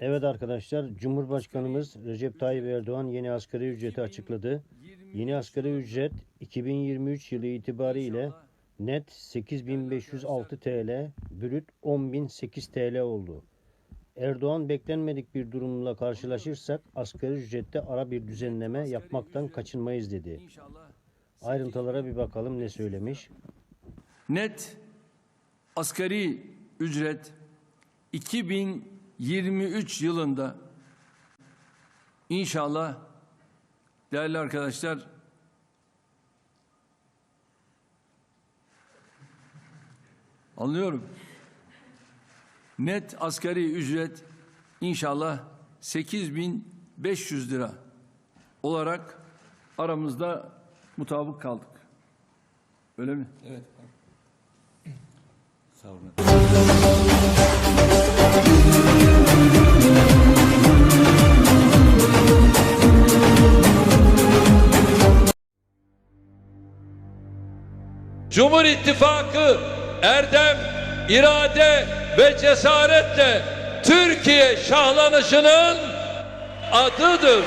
Evet arkadaşlar, Cumhurbaşkanımız Recep Tayyip Erdoğan yeni asgari ücreti açıkladı. Yeni asgari ücret 2023 yılı itibariyle net 8506 TL, brüt 10008 TL oldu. Erdoğan beklenmedik bir durumla karşılaşırsak asgari ücrette ara bir düzenleme yapmaktan kaçınmayız dedi. Ayrıntılara bir bakalım ne söylemiş. net asgari ücret 2023 yılında inşallah değerli arkadaşlar anlıyorum. Net asgari ücret inşallah 8500 lira olarak aramızda mutabık kaldık. Öyle mi? Cumhur İttifakı erdem, irade ve cesaretle Türkiye şahlanışının adıdır.